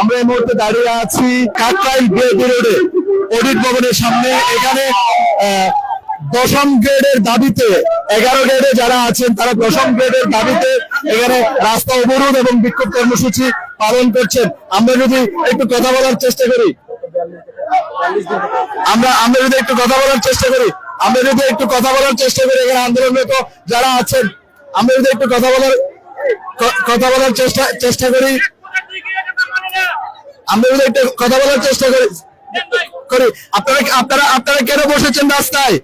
আমরা এই মুহূর্তে দাঁড়িয়ে আছি কাকরাইল বিএপি রোডে, অডিট ভবনের সামনে। এখানে দশম গ্রেডের দাবিতে, এগারো গ্রেডে যারা আছেন, তারা দশম গ্রেডের দাবিতে এখানে রাস্তা অবরোধ এবং বিক্ষোভ কর্মসূচি পালন করছেন। আমরা যদি একটু কথা বলার চেষ্টা করি, আমরা আমরা যদি একটু কথা বলার চেষ্টা করি, আমরা যদি একটু কথা বলার চেষ্টা করি, এখানে আন্দোলনরত যারা আছেন, আমরা যদি একটু কথা বলার কথা বলার চেষ্টা চেষ্টা করি। আমরা একটু কথা বলার চেষ্টা করি। করি। আপনারা আপনারা আপনারা কেন বসেছেন রাস্তায়?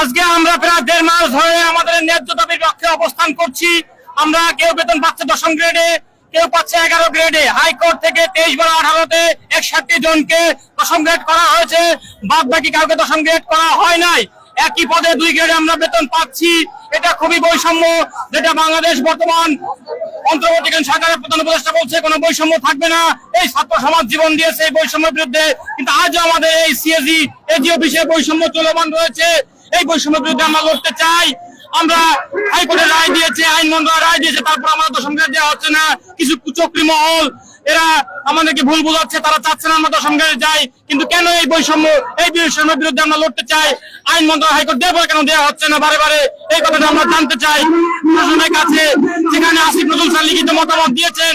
আজকে আমরা প্রায় দেড় মাস ধরে আমাদের ন্যায্য দাবির পক্ষে অবস্থান করছি। আমরা কেউ বেতন পাচ্ছে দশম গ্রেডে কেউ পাচ্ছে এগারো গ্রেডে হাইকোর্ট থেকে তেইশ বারো আঠারোতে একষট্টি জনকে দশম গ্রেড করা হয়েছে। বাদ বাকি কাউকে দশম গ্রেড করা হয় নাই। একই পদে দুই গ্রেডে আমরা বেতন পাচ্ছি। এটা খুবই বৈষম্য। যেটা বাংলাদেশ বর্তমান অন্তর্বর্তীকালীন সরকারের প্রধান উপদেষ্টা বলছে, কোনো বৈষম্য থাকবে না। এই ছাত্র সমাজ জীবন দিয়েছে এই বৈষম্যের বিরুদ্ধে। কিন্তু আজও আমাদের এই সিএজি, এজিও বিষয়ে বৈষম্য চলমান রয়েছে। এই বৈষম্যের বিরুদ্ধে আমরা লড়তে চাই। আমরা হাইকোর্টের রায় দিয়েছে আইন মন্ত্রণালয় রায় দিয়েছে, তারপর আমাদের দশম গ্রেড দেওয়া হচ্ছে না। কিছু কুচক্রি মহল এরা আমাদেরকে ভুল বোঝাচ্ছে, তারা চাচ্ছে না আমরা গ্রেডে যাই। কিন্তু কেন এই বৈষম্য, এই বৈষম্যের বিরুদ্ধে আমরা লড়তে চাই? আইন মন্ত্রণালয় হাইকোর্ট দেওয়া কেন দেওয়া হচ্ছে না বারে বারে? এই কথাটা আমরা জানতে চাই। প্রশাসনের কাছে যেখানে আসিফ নজরুল স্যার লিখিত মতামত দিয়েছেন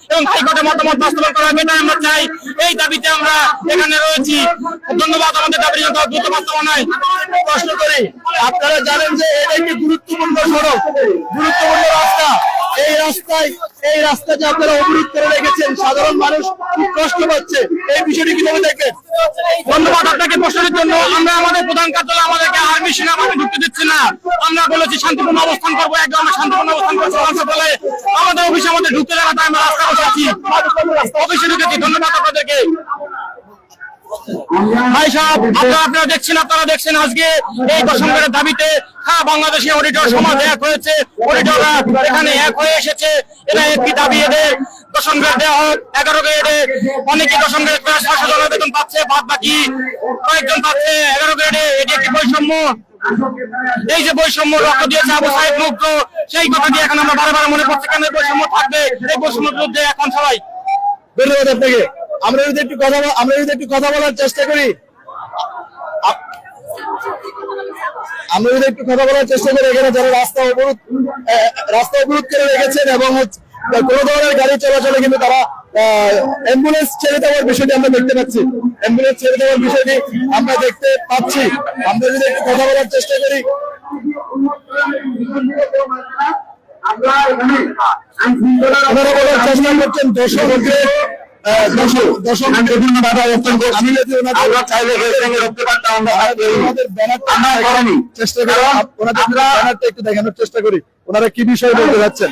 এবং হাইকোর্টের মতামত বাস্তবায়ন করা হবে আমরা চাই। এই দাবিতে আমরা এখানে রয়েছি। ধন্যবাদ, আমাদের দাবি দ্রুত বাস্তবায়নায় প্রশ্ন করি, আপনারা জানেন যে এটা একটি গুরুত্বপূর্ণ সড়ক, গুরুত্বপূর্ণ রাস্তা। এই রাস্তায়, এই রাস্তা যে আপনারা অবরোধ করে রেখেছেন, সাধারণ মানুষ খুব কষ্ট পাচ্ছে। এই বিষয়টি কীভাবে দেখেন ধন্যবাদ আপনাকে প্রশ্নের জন্য। আমরা আমাদের প্রধান কার্যালয়ে, আমাদেরকে আর্মি সেনাবাহিনী ঢুকতে দিচ্ছে না। আমরা বলেছি শান্তিপূর্ণ অবস্থান করব, একদম আমরা শান্তিপূর্ণ অবস্থান করব। সংসদ বলে আমাদের অফিসে আমাদের ঢুকতে দেওয়া তাই আমরা রাস্তা বসেছি অফিসে ঢুকেছি। ধন্যবাদ আপনাদেরকে। ভাই সাহেব, আপনারা আপনারা দেখছেন আপনারা দেখছেন আজকে এই দশমগড়ের দাবিতে হ্যাঁ বাংলাদেশি অডিটর সমাজ এক হয়েছে অডিটররা এখানে এক হয়ে এসেছে। এরা একটি দাবি এদের, দশম দেওয়া হোক, এগারো গ্রেডে অনেকে দশম গ্রেড প্রায় জনের বেতন পাচ্ছে বাদ বাকি কয়েকজন পাচ্ছে, এগারো গ্রেডে এটি একটি বৈষম্য। এই যে বৈষম্য রক্ত দিয়েছে আবু সাহেব মুগ্ধ, সেই এখন আমরা বারে বারে মনে করছি, কেন বৈষম্য থাকবে? এই বিরুদ্ধে এখন সবাই ধন্যবাদ আপনাকে। আমরা যদি একটু কথা আমরা যদি একটু কথা বলার চেষ্টা করি আমরা যদি একটু কথা বলার চেষ্টা করি এখানে যারা রাস্তা অবরোধ রাস্তা অবরোধ করে রেখেছেন এবং কোনো ধরনের গাড়ি চলাচলে কিন্তু তারা অ্যাম্বুলেন্স ছেড়ে দেওয়ার বিষয়টি আমরা দেখতে পাচ্ছি। অ্যাম্বুলেন্স ছেড়ে দেওয়ার বিষয়টি আমরা দেখতে পাচ্ছি। আমরা যদি একটু কথা বলার চেষ্টা করি। ওনারা বলার চেষ্টা করছেন দশম একটু দেখানোর চেষ্টা করি। ওনারা কি বিষয়ে বলতে যাচ্ছেন?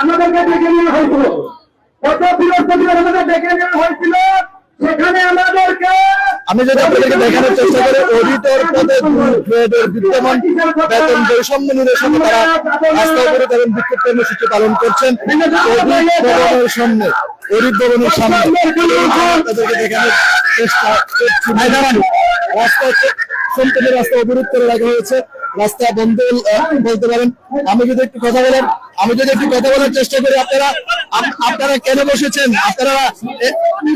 আমাদেরকে ডেকে নেওয়া হয়েছিল। গত বৃহস্পতিবার আমাদের ডেকে নেওয়া হয়েছিল আমি যদি আপনাদেরকে দেখানোর চেষ্টা করি অডিটর পদে গ্রেডের বিদ্যমান বেতন বৈষম্য নিরসনে তারা রাস্তা অবরোধ এবং বিক্ষোভ কর্মসূচি পালন করছেন ভবনের সামনে অডিট ভবনের সামনে। আপনাদেরকে দেখানোর চেষ্টা করছি। রাস্তা সম্পূর্ণ রাস্তা অবরোধ করে রাখা হয়েছে। রাস্তা বন্ধ বলতে পারেন। আমি যদি একটু কথা বলেন আমি যদি একটু কথা বলার চেষ্টা করি আপনারা আপ- আপনারা কেন বসেছেন? আপনারা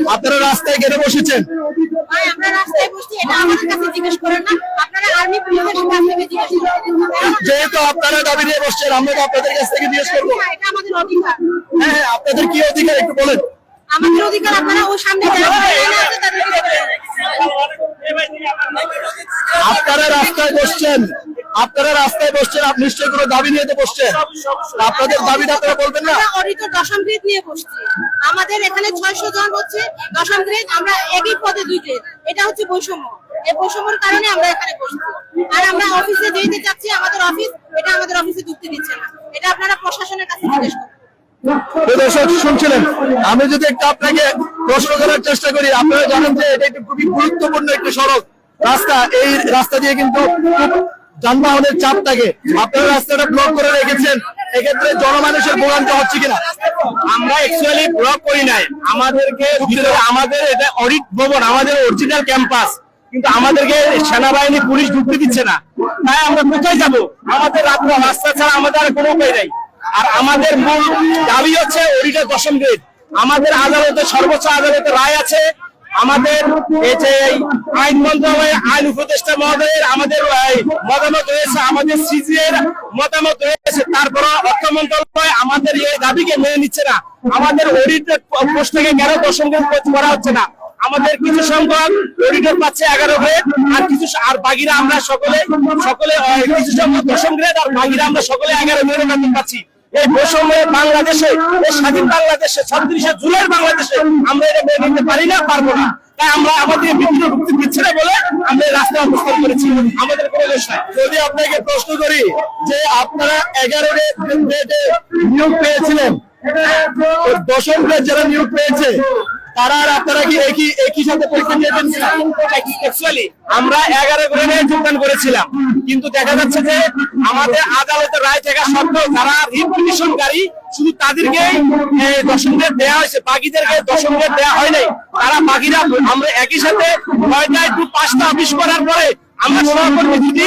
আপনারা রাস্তায় কেন বসেছেন? যেহেতু আপনারা দাবি নিয়ে বসছেন আমরা তো আপনাদের কাছ থেকে জিজ্ঞেস করব। অধিকার। হ্যাঁ হ্যাঁ আপনাদের কি অধিকার একটু বলেন। আমাদের অধিকার আপনারা ও সামনে তাদেরকে বলেন। আপনারা রাস্তায় বসছেন। আপনারা রাস্তায় বসছেন আপনি নিশ্চয়ই কোনো দাবি নিয়ে তো বসছেন। আপনাদের দাবিটা আপনারা বলবেন না? আমরা দশম গ্রেড নিয়ে বসছি। আমাদের এখানে ছয়শো জন হচ্ছে দশম গ্রেড আমরা একই পদে দুই গ্রেড এটা হচ্ছে বৈষম্য। এই বৈষম্যের কারণে আমরা এখানে বসছি। আর আমরা অফিসে যেতে চাচ্ছি আমাদের অফিস এটা আমাদের অফিসে ঢুকতে দিচ্ছে না। এটা আপনারা প্রশাসনের কাছে জিজ্ঞেস করুন। দর্শক শুনছিলেন? আমি যদি একটু আপনাকে প্রশ্ন করার চেষ্টা করি আপনারা জানেন যে এটা একটি খুবই গুরুত্বপূর্ণ একটি সড়ক। রাস্তা এই রাস্তা দিয়ে কিন্তু যানবাহনের চাপ থাকে। আপনারা রাস্তাটা ব্লক করে রেখেছেন। এক্ষেত্রে জনমানুষের ভোগান্তি হচ্ছে কিনা? আমরা অ্যাকচুয়ালি ব্লক করি নাই। আমাদেরকে আমাদের এটা অডিট ভবন, আমাদের অরিজিনাল ক্যাম্পাস কিন্তু আমাদেরকে সেনাবাহিনী, পুলিশ ঢুকতে দিচ্ছে না। তাই আমরা কোথায় যাব? আমাদের রাস্তা ছাড়া আমাদের আর কোনো উপায় নাই। আর আমাদের মূল দাবি হচ্ছে অডিটের দশম গ্রেড আমাদের আদালতে সর্বোচ্চ আদালতে রায় আছে। আমাদের এই আইন মন্ত্রণালয়ের আইন উপদেষ্টা মহোদয়ের আমাদের মতামত রয়েছে, আমাদের সিজি এর মতামত রয়েছে। তারপর অর্থ মন্ত্রণালয় আমাদের এই দাবিকে মেনে নিচ্ছে না। আমাদের অডিট প্রশ্নকে কেন দশম করা হচ্ছে না? আমাদের কিছু সংখ্যক অডিটর পাচ্ছে এগারো গ্রেড আর কিছু আর বাকিরা আমরা সকলে সকলে কিছু সংখ্যক দশম গ্রেড আর বাকিরা আমরা সকলে এগারো বেতন পাচ্ছি। এই বৈষম্যের বাংলাদেশে স্বাধীন বাংলাদেশে ছত্রিশে জুলাই বাংলাদেশে আমরা এটা মেনে নিতে পারি না, পারব না। তাই আমরা আমাদের বিভিন্ন ভুক্তি দিচ্ছে না বলে আমরা রাস্তা অবস্থান করেছি। আমাদের কোনো দোষ যদি আপনাকে প্রশ্ন করি যে আপনারা এগারো গ্রেডে নিয়োগ পেয়েছিলেন দশম গ্রেড যারা নিয়োগ পেয়েছে তারা আর আপনারা কি একই একই সাথে পরীক্ষা দিয়েছেন আমরা এগারো যোগদান করেছিলাম। কিন্তু দেখা যাচ্ছে যে আমাদের আদালতের রায় থাকা সত্ত্বেও যারা রিপিটিশনকারী শুধু তাদেরকেই দশম গ্রেড দেওয়া হয়েছে, বাকিদেরকে দশম গ্রেড দেওয়া হয় নাই। তারা বাকিরা, আমরা একই সাথে নয়টায় টু পাঁচটা অফিস করার পরে আমরা যদি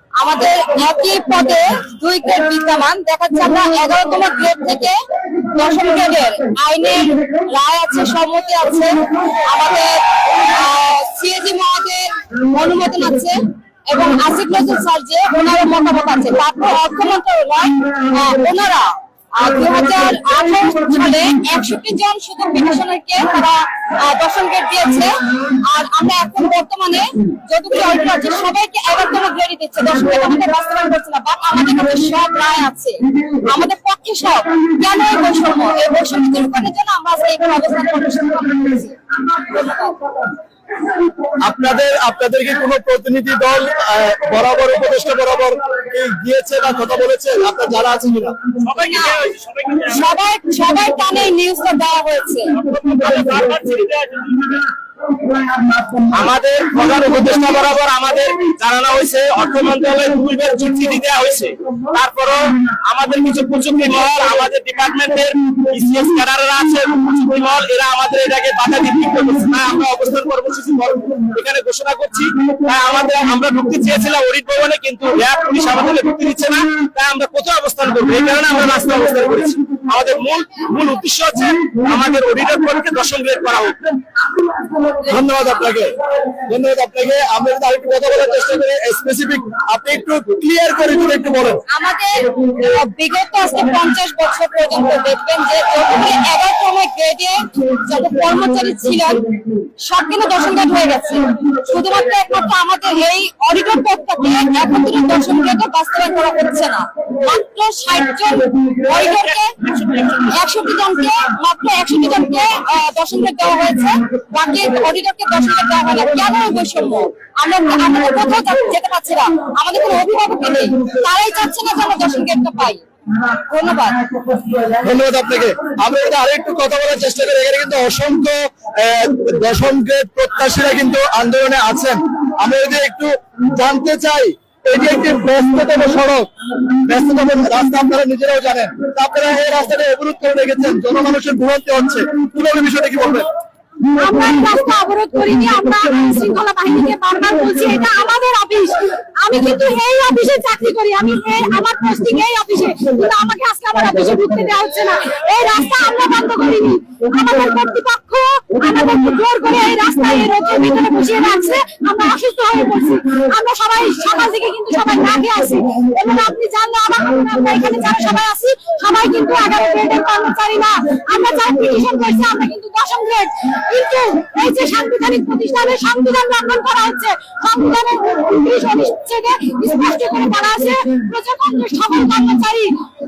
আমাদের একই পদে দুই গ্রেড বিদ্যমান। দেখা যাচ্ছে আমরা এগারোতম গ্রেড থেকে দশম গ্রেডের আইনের রায় আছে, সম্মতি আছে। আমাদের সিএজি মহাদের অনুমোদন আছে এবং আসিফ নজরুল স্যার যে ওনারও মতামত আছে তারপর অর্থ ওনারা হাজার সালে একষট্টি জন শুধু পিটিশনারকে তারা দশম গ্রেড দিয়েছে। আর আমরা এখন বর্তমানে যতগুলো অল্প আছে সবাইকে এগারোতম গ্রেড দিচ্ছে দশম গ্রেড আমাদের বাস্তবায়ন করছে না বাট আমাদের কাছে সব রায় আছে। আমাদের পক্ষে সব। কেন এই বৈষম্য? এই বৈষম্য দূরীকরণের জন্য আমরা আজকে এখানে অবস্থান করেছি। আপনাদের আপনাদেরকে কোনো প্রতিনিধি দল বরাবর উপদেষ্টা বরাবর কি গিয়েছে বা কথা বলেছে? আপনার যারা আছে কিনা। সবাই সবাই কানে নিউজটা দেওয়া হয়েছে। আমাদের প্রধান উপদেষ্টা বরাবর আমাদের জানানো হয়েছে অর্থ মন্ত্রণালয়ের পূর্বের চিঠি দেওয়া হয়েছে। তারপরও আমাদের কিছু প্রযুক্তি মহল আমাদের ডিপার্টমেন্টের ক্যাডাররা আছে প্রযুক্তি মহল এরা আমাদের এটাকে বাধা দিয়ে আমরা এখানে ঘোষণা করছি। তাই আমাদের, আমরা চেয়েছিলাম অডিট ভবনে, কিন্তু পুলিশ আমাদেরকে ঢুকতে দিচ্ছে না। তাই আমরা কোথাও অবস্থান করব? এই কারণে আমরা রাস্তায় অবস্থান করেছি। আমাদের মূল মূল উদ্দেশ্য আমাদের করা হোক। ধন্যবাদ আপনাকে। ধন্যবাদ আপনাকে। আমরা যদি আরেকটু কথা বলার চেষ্টা করি স্পেসিফিক আপনি একটু ক্লিয়ার করে যদি একটু বলেন। আমাদের বিগত আজকে পঞ্চাশ বছর পর্যন্ত দেখবেন যে যতগুলি এগারোতম গ্রেডে যত কর্মচারী ছিলেন, সব কিন্তু গ্রেড হয়ে গেছে। শুধুমাত্র একমাত্র আমাদের এই অডিটর পদটাকে দশম গ্রেডে বাস্তবায়ন করা হচ্ছে না। মাত্র ষাট জন অডিটরকে একষট্টি জনকে, মাত্র একষট্টি জনকে দেওয়া হয়েছে। বাকি অডিটরকে দেওয়া হয় না। কেন বৈষম্য? আমরা আমরা কোথাও যেতে পারছি না। আমাদের কোনো অভিভাবক নেই। তারাই চাচ্ছে না যে আমরা গ্রেডটা পাই। ধন্যবাদ। ধন্যবাদ আপনাকে। আমরা যদি আরেকটু কথা বলার চেষ্টা করি। এখানে কিন্তু অসংখ্য প্রত্যাশীরা কিন্তু আন্দোলনে আছেন। আমরা যদি একটু জানতে চাই, এটি একটি ব্যস্ততম সড়ক। ব্যস্ততম রাস্তা আপনারা নিজেরাও জানেন। আপনারা এই রাস্তাটা অবরোধ করে রেখেছেন। জনমানুষের ভোগান্তি হচ্ছে। কীভাবে বিষয়টা কি বলবেন? আমরা রাস্তা অবরোধ করিনি, আমরা শৃঙ্খলা বাহিনীকে বারবার বলছি, এটা আমাদের অফিস। আমি কিন্তু এই অফিসে চাকরি করি, আমি আমার পোস্টিং এই অফিসে, কিন্তু আমাকে আজকে আমার অফিসে ঢুকতে দেওয়া হচ্ছে না। এই রাস্তা আমরা বন্ধ করিনি। আমাদের কর্তৃপক্ষ করে এই রাস্তায় এই রোদের ভিতরে বসিয়ে রাখছে। আমরা অসুস্থ হয়ে পড়ছি। আমরা সবাই সকাল থেকে কিন্তু সবাই না খেয়ে আছি। এবং আপনি জানলে আমার আমরা এখানে যারা সবাই আছি সবাই কিন্তু এগারো গ্রেডের কর্মচারী না। আমরা যারা পিটিশন করছি আমরা কিন্তু দশম গ্রেড কিন্তু এই যে সাংবিধানিক প্রতিষ্ঠানে সংবিধান লঙ্ঘন করা হচ্ছে সংবিধানের থেকে স্পষ্ট করে বলা আছে প্রজাতন্ত্রের সকল কর্মচারী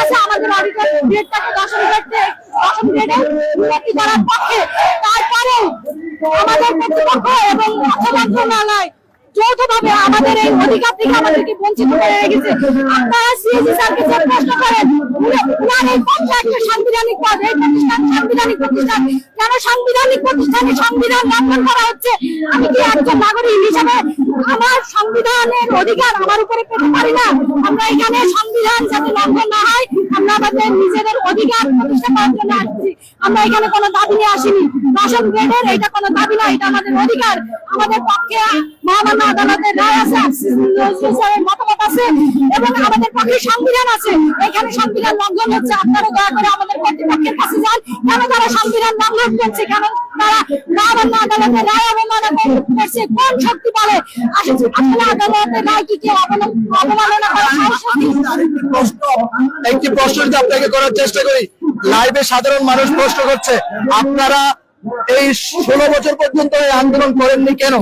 আছে আমাদের আমাদের কর্তৃপক্ষ এবং অর্থ মন্ত্রণালয় যৌথভাবে আমাদের এই অধিকার থেকে আমাদেরকে বঞ্চিত করে রেখেছে। আপনারা সিএসি স্যারকে যে প্রশ্ন করেন সাংবিধানিক সাংবিধানিক আমার সংবিধানের অধিকার আমার উপরে আমরা এখানে সংবিধান যাতে না হয়, আমরা আমাদের নিজেদের অধিকার আমরা এখানে কোনো দাবি নিয়ে আসিনি। দশম গ্রেডের এটা কোনো দাবি না, এটা আমাদের অধিকার। আমাদের পক্ষে মহামান্য আদালতের রায় আছে। মতামত আছে এবং আমাদের পক্ষে সংবিধান আছে। এখানে সংবিধান লঙ্ঘন হচ্ছে। আপনারা দয়া করে আমাদের কর্তৃপক্ষের কাছে যান। কেন তারা সংবিধান লঙ্ঘন করছে? কেন তারা মহামান্য আদালতের রায় অবমাননা করছে? কোন শক্তি বলে? আসলে আসলে আদালতের রায় কি কেউ অবমাননা অবমাননা করা সাহস রাখে? আরেকটি প্রশ্ন একটি প্রশ্ন যদি আপনাকে করার চেষ্টা করি লাইভে সাধারণ মানুষ প্রশ্ন করছে আপনারা এই ষোলো বছর পর্যন্ত এই আন্দোলন করেননি কেন?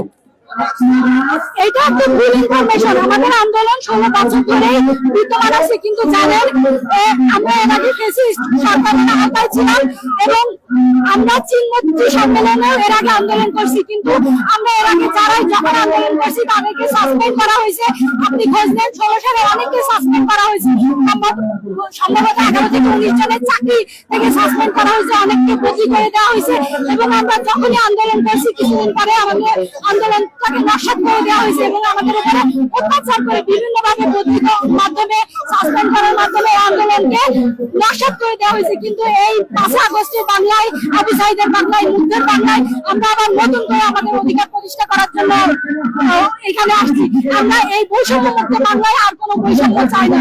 এটা একটা ভুল ইনফরমেশন আমাদের আন্দোলন ষোলো বছর ধরে বিদ্যমান আছে, কিন্তু জানেন আমরা এর আগে সরকারের আওতায় ছিলাম এবং আমরা চিনমুক্তি সম্মেলনে এর আগে আন্দোলন করছি, কিন্তু আমরা এর আগে যারাই যখন আন্দোলন করছি, তাদেরকে সাসপেন্ড করা হয়েছে। আপনি খোঁজ নেন, ষোলো সালে অনেককে সাসপেন্ড করা হয়েছে। সম্ভবত এগারো থেকে উনিশ জনের চাকরি থেকে সাসপেন্ড করা হয়েছে, অনেককে বদলি করে দেওয়া হয়েছে। এবং আমরা যখনই আন্দোলন করছি, কিছুদিন পরে আমাদের আন্দোলনটাকে নস্বাত করে দেওয়া হয়েছে এবং আমাদের উপরে অত্যাচার করে বিভিন্ন ভাবে বদলিত মাধ্যমে সাসপেন্ড করার মাধ্যমে আন্দোলনকে নস্বাত করে দেওয়া হয়েছে। কিন্তু এই পাঁচই আগস্টের বাংলায়, আবু সাইদের বাংলায়, মুগ্ধের বাংলায় আমরা আবার নতুন করে আমাদের অধিকার প্রতিষ্ঠা করার জন্য এখানে আসছি। আমরা এই বৈষম্য মুক্ত বাংলায় আর কোনো বৈষম্য চাই না।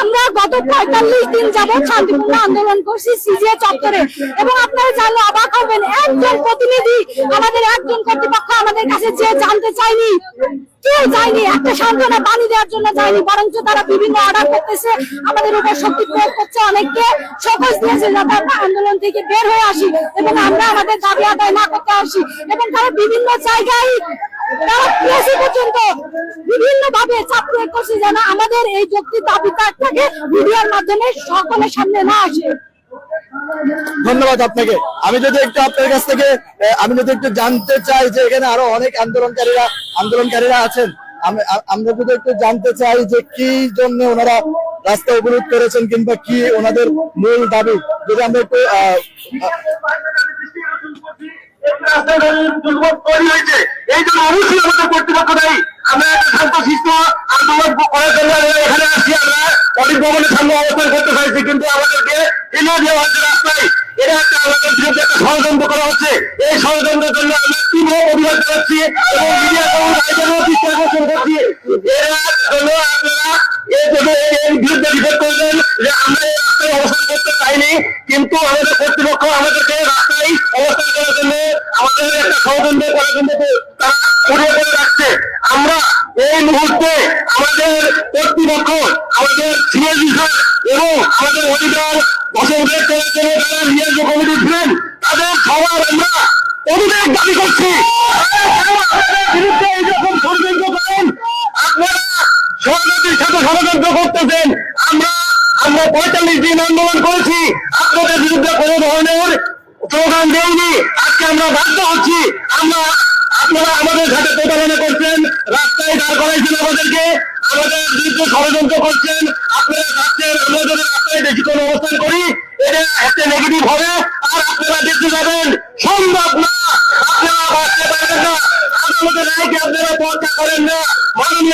আমরা গত পঁয়তাল্লিশ দিন যাবৎ শান্তিপূর্ণ আন্দোলন করছি সিজিএ চত্বরে। এবং আপনারা জানলে অবাক হবেন, একজন প্রতিনিধি আমাদের একজন কর্তৃপক্ষ আমাদের কাছে যে জানতে চাইনি কেউ যায়নি, একটা সান্ত্বনা পানি দেওয়ার জন্য যায়নি, বরঞ্চ তারা বিভিন্ন অর্ডার করতেছে, আমাদের উপর শক্তি প্রয়োগ করছে, অনেককে সকল দিয়েছে যাতে আমরা আন্দোলন থেকে বের হয়ে আসি এবং আমরা আমাদের দাবি আদায় না করতে আসি। এবং তারা বিভিন্ন জায়গায় আমাদের এই দাবিটাকে ভিডিওর মাধ্যমে সামনে না আসে। ধন্যবাদ আপনাকে। আমি যদি একটু আপনার কাছ থেকে আমি যদি একটু জানতে চাই যে এখানে আরও অনেক আন্দোলনকারীরা আন্দোলনকারীরা আছেন আমরা যদি একটু জানতে চাই যে কি জন্য ওনারা রাস্তা অবরোধ করেছেন কিংবা কি ওনাদের মূল দাবি? যদি আমরা একটু এখানে আসছি। আমরা অনেক ভবনের করতে চাইছি, কিন্তু আমাদেরকে একটা আমাদের ষড়যন্ত্রের জন্য আমরা তীব্র অভিযোগ করছি। এরা আপনারা এর বিরুদ্ধে যে আমরা রাস্তায় করতে চাইনি, কিন্তু আমাদের কর্তৃপক্ষ আমাদেরকে রাস্তায় অবস্থান করার জন্য আমাদের একটা আমরা এই মুহূর্তে আমাদের কর্তৃপক্ষ, আমাদের সিএসি এবং আমাদের অধিকার গ্রেড জন্য যারা নিয়োগ কমিটি ছিলেন, তাদের সবার আমরা অনুদান দাবি করছি। আমরা আমরা পঁয়তাল্লিশ দিন আন্দোলন করেছি। আপনাদের বিরুদ্ধে কোনো ধরনের স্লোগান দেয়নি। আজকে আমরা বাধ্য হচ্ছি। আমরা আপনারা আমাদের সাথে প্রতারণা করছেন। রাস্তায় দাঁড় করাইছেন আমাদেরকে। আমাদের বিরুদ্ধে ষড়যন্ত্র করছেন। আপনারা ভাবছেন আমরা যদি রাস্তায় বেশি কোনো অবস্থান করি, এটা একটা নেগেটিভ হবে। আর আপনারা দেখতে যাবেন, সম্ভব না। আপনারা বাঁচতে পারবেন না। আদালতের রায়কে আপনারা পরীক্ষা করেন না। মাননীয়